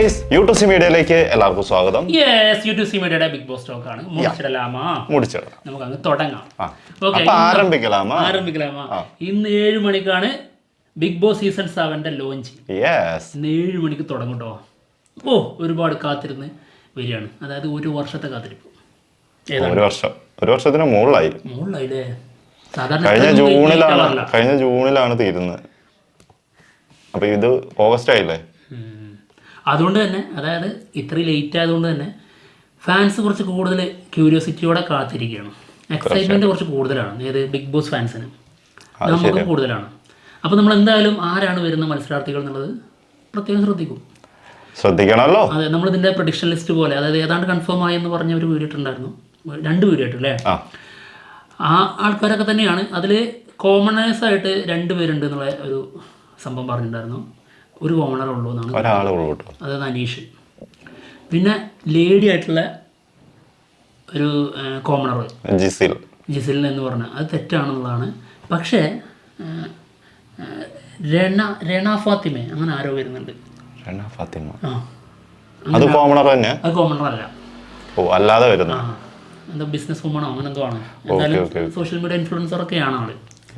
Guys YouTube മീഡിയയിലേക്ക് എല്ലാവർക്കും സ്വാഗതം. യെസ് യൂട്യൂബ് മീഡിയയുടെ ബിഗ് ബോസ് ടോക്ക് ആണ്. മുടിച്ചിടലാമാ. മുടിച്ചിടാം നമുക്ക് അങ്ങ് തുടങ്ങാം ഓക്കെ ആരംഭിക്കലാമാ? ആരംഭിക്കലാമാ. ഇന്ന് ഏഴ് മണിക്കാണ് ബിഗ് ബോസ് സീസൺ സെവന്റെ ലോഞ്ച് യെസ് ഇന്ന് ഏഴ് മണിക്ക് തുടങ്ങും കേട്ടോ ഓ ഒരുപാട് കാത്തിരുന്ന് വരികയാണ്. അതായത് ഒരു വർഷത്തെ കാത്തിരിപ്പ്. ഒരു വർഷം. ഒരു വർഷത്തിന് മുകളിലായി. മുകളിലായില്ലേ? കഴിഞ്ഞ ജൂണിലാണ്. കഴിഞ്ഞ ജൂണിലാണ് തീരുന്നത്. അപ്പൊ ഇത് ഓഗസ്റ്റ് ആയില്ലേ. അതുകൊണ്ട് തന്നെ അതായത് ഇത്രയും ലേറ്റ് ആയതുകൊണ്ട് തന്നെ ഫാൻസ് കുറച്ച് കൂടുതൽ ക്യൂരിയോസിറ്റിയോടെ കാത്തിരിക്കുകയാണ്. എക്സൈറ്റ്മെന്റ് കുറച്ച് കൂടുതലാണ്. ഏത് ബിഗ് ബോസ് ഫാൻസിന് നമുക്ക് കൂടുതലാണ്. അപ്പോൾ നമ്മൾ എന്തായാലും ആരാണ് വരുന്ന മത്സരാർത്ഥികൾ എന്നുള്ളത് പ്രത്യേകം ശ്രദ്ധിക്കും. ശ്രദ്ധിക്കണമല്ലോ. അതെ നമ്മൾ ഇതിന്റെ പ്രൊഡിക്ഷൻ ലിസ്റ്റ് പോലെ അതായത് ഏതാണ്ട് കൺഫേം ആയി എന്ന് പറഞ്ഞ ഒരു വീഡിയോ ഇട്ടുണ്ടായിരുന്നു രണ്ട് വീഡിയോ ഇട്ടു അല്ലേ ആ. ആ ആൾക്കാരൊക്കെ തന്നെയാണ്. അതിൽ കോമണേഴ്സ് ആയിട്ട് രണ്ട് പേരുണ്ട് എന്നുള്ള ഒരു സംഭവം പറഞ്ഞിട്ടുണ്ടായിരുന്നു. ഒരു ഓണർ ഉള്ളൂ എന്നാണ് അതായത് അനീഷ്. പിന്നെ ലേഡി ആയിട്ടുള്ള ഒരു കോമണർ ജിസിൽ. ജിസിൽ എന്ന് പറഞ്ഞ അത് തെറ്റാണെന്നുള്ളതാണ്. പക്ഷേ രണ രണ ഫാത്തിമെ അങ്ങനെ ആരോ വരുന്നുണ്ട്. രണ ഫാത്തിമ. ആ. അത് കോമണർ തന്നെ അത് കോമണർ അല്ല. ഓ അല്ലാതെ വരുന്ന എന്താ ബിസിനസ് വുമണോ അങ്ങനെ എന്തോ ആണ്. എന്തായാലും സോഷ്യൽ മീഡിയ ഇൻഫ്ലുവൻസർ ഒക്കെയാണ് ആൾ.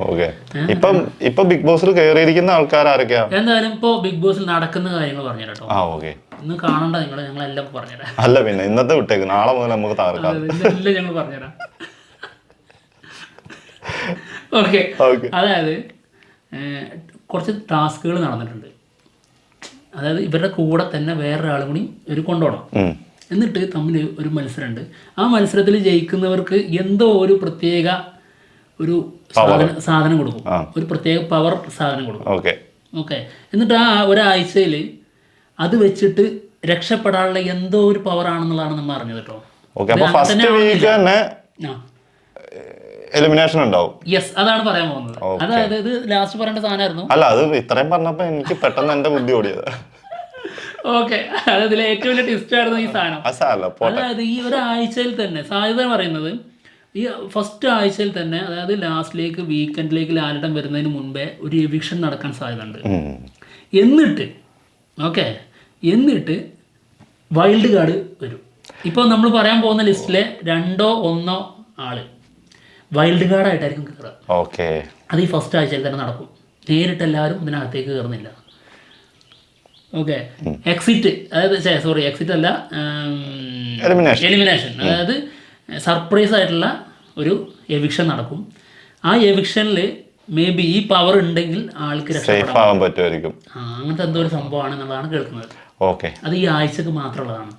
ഓക്കെ. ഇപ്പം ഇപ്പൊ ബിഗ് ബോസിൽ കയറിയിരിക്കുന്ന ആൾക്കാർ ആരൊക്കെയാ? എന്തായാലും ഇപ്പോ ബിഗ് ബോസിൽ നടക്കുന്ന കാര്യങ്ങൾ പറഞ്ഞു കേട്ടോ ആ ഓക്കെ. ഇന്ന് കാണണ്ട നിങ്ങൾ ഞങ്ങളെല്ലാം പറഞ്ഞുതരാം. അല്ല പിന്നെ ഇന്നത്തെ വിട്ടേക്ക്. നാളെ മുതൽ നമുക്ക് തകർക്കാം. ഞങ്ങൾ പറഞ്ഞുതരാം. ഓക്കെ. ഓക്കെ. അതായത് കുറച്ച് ടാസ്കുകൾ നടന്നിട്ടുണ്ട്. അതായത് ഇവരുടെ കൂടെ തന്നെ വേറൊരാളും കൂടി ഇവർ കൊണ്ടുപോകണം എന്നിട്ട് തമ്മിൽ ഒരു മത്സരമുണ്ട്. ആ മത്സരത്തിൽ ജയിക്കുന്നവർക്ക് എന്തോ ഒരു പ്രത്യേക ഒരു സാധനം സാധനം കൊടുക്കും. ഒരു പ്രത്യേക പവർ സാധനം കൊടുക്കും. ഓക്കെ ഓക്കെ എന്നിട്ട് ആ ഒരാഴ്ചയിൽ അത് വെച്ചിട്ട് രക്ഷപ്പെടാനുള്ള എന്തോ ഒരു പവർ ആണെന്നുള്ളതാണ് നമ്മൾ അറിഞ്ഞത് കേട്ടോ. എലിമിനേഷൻ ഉണ്ടാവും. യെസ് അതാണ് പറയാൻ പോകുന്നത്. അതായത് ഇത് ലാസ്റ്റ് പറയേണ്ട സാധനമായിരുന്നു. അല്ല അത് ഇത്രയും പറഞ്ഞപ്പോ എനിക്ക് പെട്ടെന്ന് എന്റെ ബുദ്ധി ഓടിയത്. ഓക്കെ അതായത് ഏറ്റവും വലിയ ടിസ്റ്റ് ആയിരുന്നു ഈ സാധനം. അതായത് ഈ ഒരാഴ്ചയിൽ തന്നെ സാധ്യത പറയുന്നത് ഈ ഫസ്റ്റ് ആഴ്ചയിൽ തന്നെ അതായത് ലാസ്റ്റിലേക്ക് വീക്കെൻഡിലേക്ക് ലാലിടം വരുന്നതിന് മുൻപേ ഒരു എവിക്ഷൻ നടക്കാൻ സാധ്യതയുണ്ട്. എന്നിട്ട് ഓക്കെ എന്നിട്ട് വൈൽഡ് കാർഡ് വരും. ഇപ്പോൾ നമ്മൾ പറയാൻ പോകുന്ന ലിസ്റ്റിലെ രണ്ടോ ഒന്നോ ആൾ വൈൽഡ് കാർഡായിട്ടായിരിക്കും കയറുക ഓക്കെ അത് ഈ ഫസ്റ്റ് ആഴ്ചയിൽ തന്നെ നടക്കും. നേരിട്ട് എല്ലാവരും ഇതിനകത്തേക്ക് കയറുന്നില്ല ഓക്കെ എക്സിറ്റ് അതായത് സോറി എക്സിറ്റ് അല്ല. എലിമിനേഷൻ അതായത് സർപ്രൈസ് ആയിട്ടുള്ള ഒരു എവിക്ഷൻ നടക്കും. ആ എവിക്ഷനിൽ മേ ബി ഈ പവർ ഉണ്ടെങ്കിൽ ആൾക്ക് രക്ഷപ്പെടാൻ സേഫ് ആവാൻ പറ്റുമായിരിക്കും. അങ്ങനത്തെ എന്തോ ഒരു സംഭവമാണ് എന്നുള്ളതാണ് കേൾക്കുന്നത്. ഓക്കെ അത് ഈ ആഴ്ചക്ക് മാത്രമുള്ളതാണ്.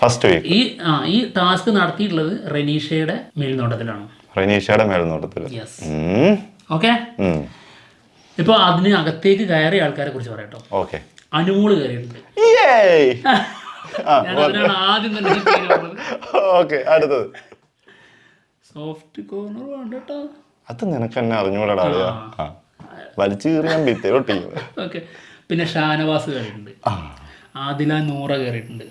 ഫസ്റ്റ് വീക്ക് ഈ ആ ഈ ടാസ്ക് നടത്തിയിട്ടുള്ളത് റെനീഷയുടെ മേൽനോട്ടത്തിലാണ്. റനീഷയുടെ മേൽനോട്ടത്തിൽ യെസ്. ഓക്കെ ഇപ്പൊ ഇപ്പോൾ അതിന് അകത്തേക്ക് കയറിയ ആൾക്കാരെ കുറിച്ച് പറയട്ടോ ഓക്കെ അനുമോൾ കയറിയിട്ടുണ്ട്. ആദ്യം തന്നെ ഓക്കെ അടുത്തത്. സോഫ്റ്റ് കോർണർ വേണ്ട കേട്ടോ അത് നിനക്ക് അറിഞ്ഞൂടാ വലിച്ചു ഓക്കെ പിന്നെ ഷാനവാസ് കയറിയിട്ടുണ്ട് ആദില നൂറ കയറിയിട്ടുണ്ട്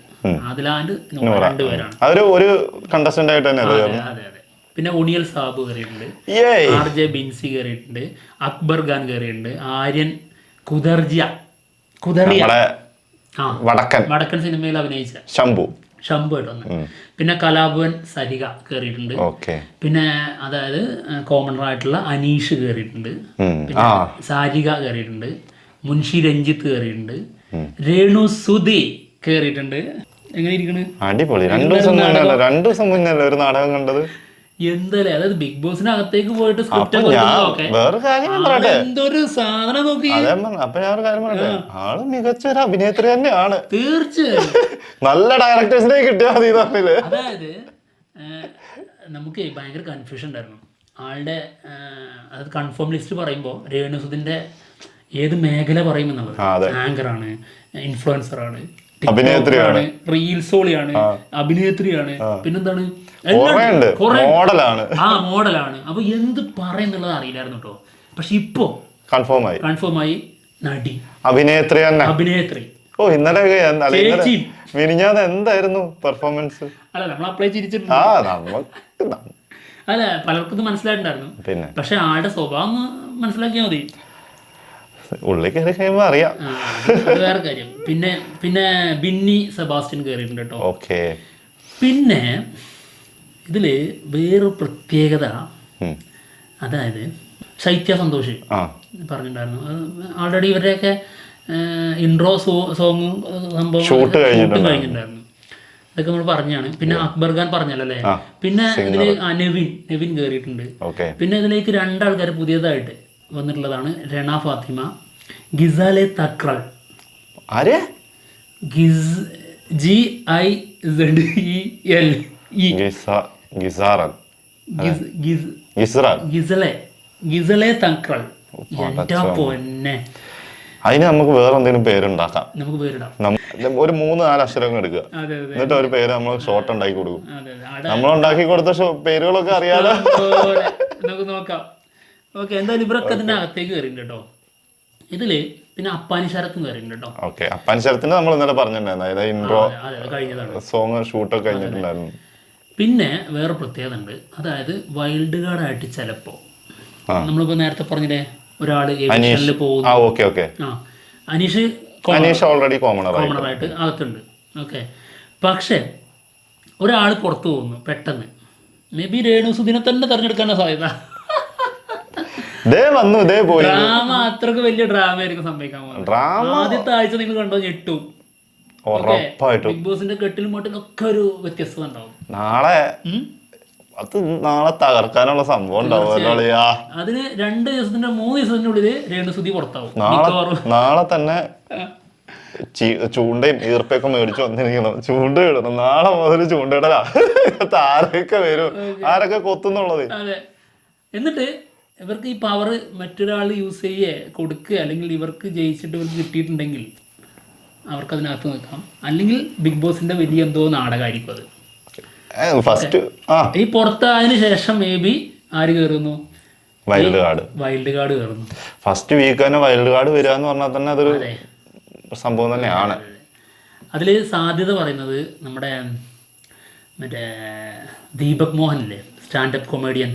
ആദിലാന്റെ നൂറ. രണ്ടുപേരാണ് അവർ ഒരു കണ്ടസ്റ്റന്റ് ആയിട്ട് തന്നെ അല്ലേ അതെ അതെ. പിന്നെ ഉണിയൽ സാബ് കയറിയിട്ടുണ്ട് ആർ ജെ ബിൻസി കയറിയിട്ടുണ്ട് അക്ബർ ഖാൻ കയറിയിട്ടുണ്ട് ആര്യൻ കുദർജിയ. കുദറിയ വടക്കൻ. വടക്കൻ സിനിമയിൽ അഭിനയിച്ച ശംഭു. ശംഭു ആയിട്ട് വന്ന് പിന്നെ കലാഭവൻ സരിക കയറിയിട്ടുണ്ട് പിന്നെ അതായത് കോമൺ ആയിട്ടുള്ള അനീഷ് കയറിയിട്ടുണ്ട് പിന്നെ സാരിക കയറിയിട്ടുണ്ട് മുൻഷി രഞ്ജിത്ത് കയറിയിട്ടുണ്ട് രേണു സുധി കയറിയിട്ടുണ്ട് എങ്ങനെ ഇരിക്കണ്? അടിപൊളി. രണ്ടു ദിവസം മുന്നേ രണ്ടു ദിവസം മുന്നല്ലേ ഒരു നാടകം കണ്ടത്? എന്തല്ലേ? അതായത് ബിഗ് പോയിട്ട് സ്ക്രിപ്റ്റ് അപ്പൊ ഞാൻ വേറെ കാര്യം എന്തൊരു സാധനം നോക്കി? അപ്പൊ ഞാൻ ഒരു കാര്യം പറയട്ടെ? ആൾ മികച്ച ഒരു അഭിനേത്രി തന്നെയാണ്. തീർച്ചയായും. നല്ല ഡയറക്ടേഴ്സിനെ കിട്ടിയാൽ മതി തമ്മിൽ. അതായത് നമുക്ക് ഭയങ്കര കൺഫ്യൂഷൻ ഉണ്ടായിരുന്നു. ആളുടെ അതായത് കൺഫേം ലിസ്റ്റ് പറയുമ്പോൾ രേണുസുദിന്റെ ഏത് മേഖല പറയുമെന്നുള്ളത്. ആങ്കർ ആണ് ഇൻഫ്ലുവൻസർ ഇൻഫ്ലുവൻസറാണ് അഭിനേത്രിയാണ്. റീൽസോളിയാണ് അഭിനേത്രിയാണ്. പിന്നെന്താണ്? മോഡലാണ്. ആ മോഡലാണ്. അപ്പൊ എന്ത് പറയുന്നുള്ളത് അറിയില്ലായിരുന്നു കേട്ടോ പക്ഷെ ഇപ്പോ കൺഫേം ആയി കൺഫേം ആയി നടി. അഭിനേത്രി തന്നെ. അഭിനേത്രി. ഓ ഇന്നലെ ചേച്ചിയും. എന്തായിരുന്നു പെർഫോമൻസ് അല്ല നമ്മൾ അപ്ലൈ ചെയ്തിട്ടുണ്ട്. അല്ല പലർക്കും ഇത് മനസ്സിലായിട്ടുണ്ടായിരുന്നു. പക്ഷെ ആളുടെ സ്വഭാവം മനസ്സിലാക്കിയാൽ മതി. ഉള്ളിൽ കയറി കഴിയുമ്പോ അറിയാം. അത് അത് വേറെ കാര്യം. പിന്നെ പിന്നെ ബിന്നി സെബാസ്റ്റ്യൻ കയറിയിട്ടുണ്ട് കേട്ടോ. ഓക്കെ. പിന്നെ ഇതിൽ വേറൊരു പ്രത്യേകത. അതായത് ശൈത്യ സന്തോഷ് പറഞ്ഞിട്ടുണ്ടായിരുന്നു. ആൾറെഡി ഇവരുടെയൊക്കെ ഇൻട്രോ സോ സോങ്ങും സംഭവം ഷൂട്ടും കഴിഞ്ഞിട്ടുണ്ടായിരുന്നു. ഇതൊക്കെ നമ്മൾ പറഞ്ഞാണ്. പിന്നെ അക്ബർ ഖാൻ പറഞ്ഞല്ലോ അല്ലേ? പിന്നെ ഇതിൽ ആ, നെവിൻ നെവിൻ കയറിയിട്ടുണ്ട് പിന്നെ ഇതിലേക്ക് രണ്ടാൾക്കാർ പുതിയതായിട്ട് വന്നിട്ടുള്ളതാണ് രണ ഫാത്തിമ. ഗിസാലെ തക്രൾ ആരെ? ഗിസ് G I Z E L E. Giza ഗിസാറൻ. ഗിസ് ഗിസ് ഗിസ്റാൻ. ഗിസലെ ഗിസലെ തക്രൾ പടച്ചോനെ. പൊന്നെ. അതിന് നമുക്ക് വേറെ എന്തെങ്കിലും പേരുണ്ടാക്കാം. നമുക്ക് പേരിടാം. ഒരു മൂന്ന് നാല് അക്ഷരങ്ങൾ എടുക്കുക. എന്നിട്ട് ഒരു പേര് നമ്മൾ ഷോർട്ട് ഉണ്ടാക്കി കൊടുക്കും. നമ്മൾ ഉണ്ടാക്കി കൊടുത്ത പേരുകളൊക്കെ അറിയാതെ നമുക്ക് നോക്കാം. ഓക്കെ എന്തായാലും ഇവരൊക്കെ ഇതിന്റെ അകത്തേക്ക് കയറിയിട്ടുണ്ട് കേട്ടോ. ഇതിൽ പിന്നെ അപ്പാനി ശരത്തും കയറിയിട്ടുണ്ട് കേട്ടോ. ഓക്കെ അപ്പൻശരത്തിന് നമ്മൾ ഇന്നലെ പറഞ്ഞിട്ടുണ്ടായിരുന്നു. അതായത് ഇൻട്രോ കഴിഞ്ഞതാണ്. സോങ് ഷൂട്ടൊക്കെ കഴിഞ്ഞിട്ടുണ്ടായിരുന്നു. പിന്നെ വേറെ പ്രത്യേകത ഉണ്ട്. അതായത് വൈൽഡ് കാർഡ് ആയിട്ട് ചിലപ്പോ. നമ്മളിപ്പോ നേരത്തെ പറഞ്ഞില്ലേ ഒരാൾ അനീഷ്. ഏവിയേഷനിൽ പോകുന്നു. ആ അനീഷ് അനീഷ് ഓൾറെഡി കോമണർ ആയിട്ട്. അകത്തുണ്ട്. ഓക്കെ പക്ഷേ ഒരാൾ പുറത്തു പോകുന്നു പെട്ടെന്ന്. മേ ബി രേണു സുദിനെ തന്നെ തെരഞ്ഞെടുക്കാനുള്ള സാധ്യത. ദേ വന്നു ദേ പോയി. ഡ്രാമ അത്രയ്ക്ക് വലിയ ഡ്രാമ ആയിരിക്കും സംഭവിക്കാൻ പോകുന്നത്. ഡ്രാമ ആദ്യത്തെ ആഴ്ച നിങ്ങൾ കണ്ടോ ഞെട്ടും. ഉറപ്പായിട്ടും. ബിഗ് ബോസിന്റെ കെട്ടിലും മട്ടിലും ഒക്കെ ഒരു വ്യത്യസ്തത ഉണ്ടാവും. നാളെ അത് നാളെ തകർക്കാനുള്ള സംഭവം ഉണ്ടാവുമല്ലോ അതിന് രണ്ട് ദിവസത്തിന്റെ മൂന്ന് ദിവസത്തിന്റെ ഉള്ളിൽ രേണുസുതി പുറത്താവും. നാളെ നാളെ തന്നെ ചൂണ്ടയും ഈർപ്പയൊക്കെ മേടിച്ചു വന്നിരിക്കണം ചൂണ്ട ഇടണം. നാളെ മുതൽ ചൂണ്ടയിടലാ. ഇടലാ ആരൊക്കെ വരും? ആരൊക്കെ കൊത്തുന്നുള്ളത്? എന്നിട്ട് ഇവർക്ക് ഈ പവർ മറ്റൊരാൾ യൂസ് ചെയ്യേ കൊടുക്കുക അല്ലെങ്കിൽ ഇവർക്ക് ജയിച്ചിട്ട് ഇവർക്ക് കിട്ടിയിട്ടുണ്ടെങ്കിൽ അവർക്ക് അതിനകത്ത് നിൽക്കാം അല്ലെങ്കിൽ ബിഗ് ബോസിന്റെ വലിയ എന്തോ നാടകമായിരിക്കും അത്. ഫസ്റ്റ് ഈ പുറത്തായതിന് ശേഷം മേ ബി ആര് കയറുന്നു വൈൽഡ് കാർഡ് വൈൽഡ് കാർഡ് കയറുന്നു ഫസ്റ്റ് വീക്ക് തന്നെ വൈൽഡ് കാർഡ് വരിക എന്ന് പറഞ്ഞാൽ തന്നെ അതൊരു അതെ. സംഭവം തന്നെയാണ്. അതിൽ സാധ്യത പറയുന്നത് നമ്മുടെ മറ്റേ ദീപക് മോഹൻ അല്ലേ സ്റ്റാൻഡപ്പ് കൊമേഡിയൻ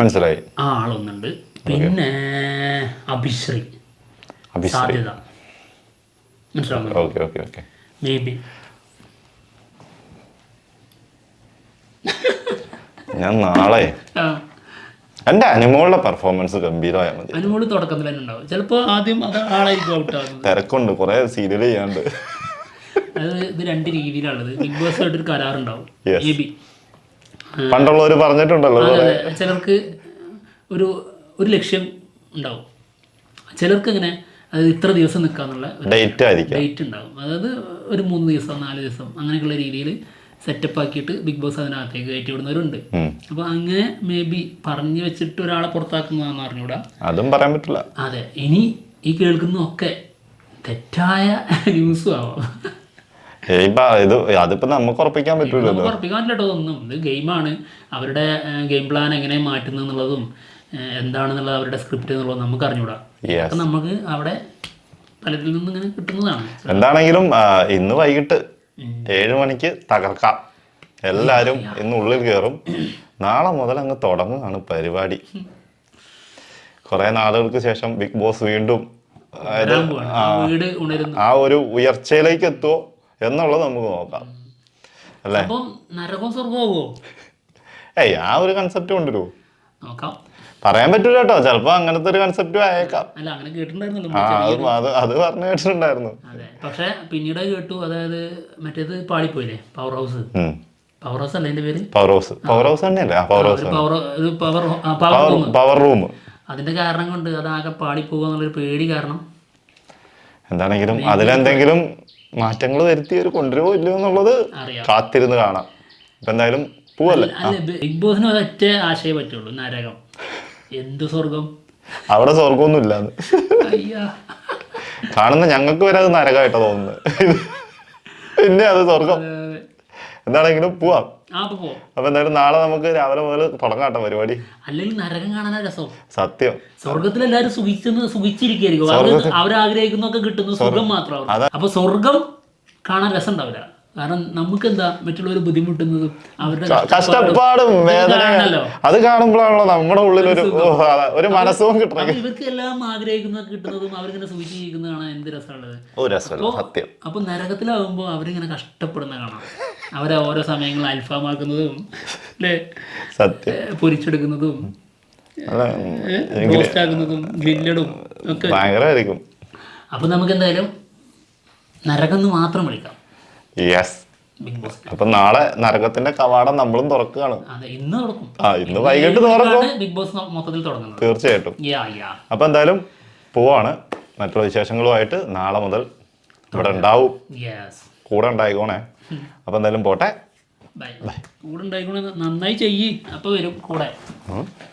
മനസ്സിലായി. ആ ആളൊന്നുണ്ട്. പിന്നെ അഭിശ്രീ. സാധ്യത. ഓക്കെ മേ ബി ഞാൻ നാളെ എന്റെ അനുമോളുടെ പെർഫോമൻസ് ഗംഭീരമായാൽ മതി. അനുമോൾ തുടക്കത്തിൽ തന്നെ ഉണ്ടാവും. ചിലപ്പോൾ ആദ്യം അത് ആളായിരിക്കും ഔട്ട് ആവുന്നത്. തിരക്കുണ്ട് കുറെ സീരിയൽ ചെയ്യാണ്ട്. അത് ഇത് രണ്ട് രീതിയിലാണുള്ളത്. ബിഗ് ബോസ് ആയിട്ടൊരു കരാറുണ്ടാവും. മേ ബി പണ്ടുള്ളവർ പറഞ്ഞിട്ടുണ്ടല്ലോ ചിലർക്ക് ഒരു ഒരു ലക്ഷ്യം ഉണ്ടാവും. ചിലർക്ക് ഇങ്ങനെ അത് ഇത്ര ദിവസം നിൽക്കാന്നുള്ള ഡേറ്റ് ആയിരിക്കാം. ഡേറ്റ് ഉണ്ടാവും. അതായത് ഒരു മൂന്ന് ദിവസം നാല് ദിവസം അങ്ങനെയൊക്കെയുള്ള രീതിയിൽ സെറ്റപ്പ് ആക്കിയിട്ട് ബിഗ് ബോസ് അതിനകത്തേക്ക് കയറ്റി വിടുന്നവരുണ്ട് അപ്പൊ അങ്ങനെ മേ ബി പറഞ്ഞു വെച്ചിട്ട് ഒരാളെ പുറത്താക്കുന്നതാന്ന് അറിഞ്ഞൂടാ. അതും പറയാൻ പറ്റില്ല. അതെ ഇനി ഈ കേൾക്കുന്നൊക്കെ തെറ്റായ ന്യൂസും ആവാം. ഇപ്പൊ ഇത് അതിപ്പോ നമുക്ക് ഉറപ്പിക്കാൻ പറ്റില്ല ഒന്നും ഇത് ഗെയിമാണ്. അവരുടെ ഗെയിം പ്ലാൻ എങ്ങനെ മാറ്റുന്നത് എന്നുള്ളതും ഏഹ്, എന്താണെന്നുള്ളത് അവരുടെ സ്ക്രിപ്റ്റ് എന്നുള്ളത് നമുക്ക് അറിഞ്ഞൂടാ നമുക്ക് അവിടെ പലരിൽ നിന്ന് ഇങ്ങനെ കിട്ടുന്നതാണ്. എന്താണെങ്കിലും ഇന്ന് വൈകിട്ട് ഏഴ് മണിക്ക് തകർക്കാം. എല്ലാരും ഇന്ന് ഉള്ളിൽ കയറും നാളെ മുതൽ അങ്ങ് തുടങ്ങുകയാണ് പരിപാടി. കുറെ നാളുകൾക്ക് ശേഷം ബിഗ് ബോസ് വീണ്ടും ആ ഒരു ഉയർച്ചയിലേക്ക് എത്തുമോ എന്നുള്ളത് നമുക്ക് നോക്കാം. അല്ലേ? നരകവും സ്വർഗമാവോ ഏയ് ആ ഒരു കൺസെപ്റ്റ് കൊണ്ടുവരൂ നോക്കാം. പറയാൻ പറ്റൂല കേട്ടോ. ചിലപ്പോ അങ്ങനത്തെ ഒരു കൺസെപ്റ്റ് ആയേക്കാം. അല്ല അങ്ങനെ കേട്ടിട്ടുണ്ടായിരുന്നല്ലോ ആ അത് അത് പറഞ്ഞു കേട്ടിട്ടുണ്ടായിരുന്നു. അതെ. പക്ഷെ പിന്നീട് കേട്ടു അതായത് മറ്റേത് പാളിപ്പോയില്ലേ? പവർ ഹൗസ് പവർ ഹൗസ് അല്ല പേര്? പവർ ഹൗസ് പവർ ഹൗസ് തന്നെയല്ലേ? Power house power power power room അതിന്റെ കാരണം കൊണ്ട് അതാകെ പാളിപ്പോകുക എന്നുള്ളൊരു പേടി കാരണം എന്താണെങ്കിലും അതിലെന്തെങ്കിലും മാറ്റങ്ങൾ വരുത്തി അവർ കൊണ്ടുവരുമോ ഇല്ലയോ എന്നുള്ളത് കാത്തിരുന്ന് കാണാം. ഇപ്പൊ എന്തായാലും പോവല്ലേ? ബിഗ് ബോസിന് ഒരൊറ്റ ആശയം പറ്റുള്ളൂ നരകം. എന്ത് സ്വർഗം അവിടെ സ്വർഗമൊന്നും ഇല്ലാന്ന് കാണുന്ന ഞങ്ങൾക്ക് വരെ അത് നരകമായിട്ടാ തോന്നുന്നത്. പിന്നെ അത് സ്വർഗം എന്താണെങ്കിലും പോവാം. അപ്പൊ എന്തായാലും നാളെ നമുക്ക് രാവിലെ മുതൽ തുടങ്ങാട്ടോ പരിപാടി. അല്ലെങ്കിൽ നരകം കാണാൻ രസം. സത്യം. സ്വർഗത്തിൽ എല്ലാവരും സുഖിച്ചെന്ന് അവർ അവരാഗ്രഹിക്കുന്നൊക്കെ കിട്ടുന്നു സുഖം മാത്രമാണ് അപ്പൊ സ്വർഗം കാണാൻ രസം ഉണ്ടാവില്ല കാരണം നമുക്ക് എന്താ മറ്റുള്ളവർ ബുദ്ധിമുട്ടുന്നതും അവരുടെ കഷ്ടപ്പാടും വേദന കാണണല്ലോ അത് കാണുമ്പോഴാണല്ലോ നമ്മുടെ ഉള്ളിൽ ഒരു ഒരു മനസ്സും കിട്ടണം. ഇവർക്ക് എല്ലാം ആഗ്രഹിക്കുന്നത് കിട്ടുന്നതും അവരിങ്ങനെ സൂചിച്ച് കാണാൻ എന്ത് രസമുള്ളത്? അപ്പൊ നരകത്തിലാവുമ്പോ അവരിങ്ങനെ കഷ്ടപ്പെടുന്ന കാണാം. അവരെ ഓരോ സമയങ്ങളിൽ അൽഫാമാക്കുന്നതും അല്ലേ സത്യം. പൊരിച്ചെടുക്കുന്നതും അല്ല, റോസ്റ്റ് ആക്കുന്നതും ഗ്രില്ലഡും ഒക്കെ. ഭയങ്കരമായിരിക്കും അപ്പൊ നമുക്ക് എന്തായാലും നരകം എന്ന് മാത്രം വിളിക്കാം യെസ് അപ്പൊ നാളെ നരകത്തിന്റെ കവാടം നമ്മളും തുറക്കുകയാണ്. ഇന്ന് തുറക്കും. ആ ഇന്ന് വൈകിട്ട് തുറക്കും. ബിഗ് ബോസ് മൊത്തത്തിൽ തുടങ്ങുന്നത്. തീർച്ചയായിട്ടും. അപ്പൊ എന്തായാലും പോവാണ്. മറ്റുള്ള വിശേഷങ്ങളുമായിട്ട് നാളെ മുതൽ ഇവിടെ ഉണ്ടാവും. കൂടെ ഉണ്ടായിക്കോണേ. അപ്പൊ എന്തായാലും പോട്ടെ. ബൈ. നന്നായി ചെയ്യ്. അപ്പൊ വരും. കൂടെ.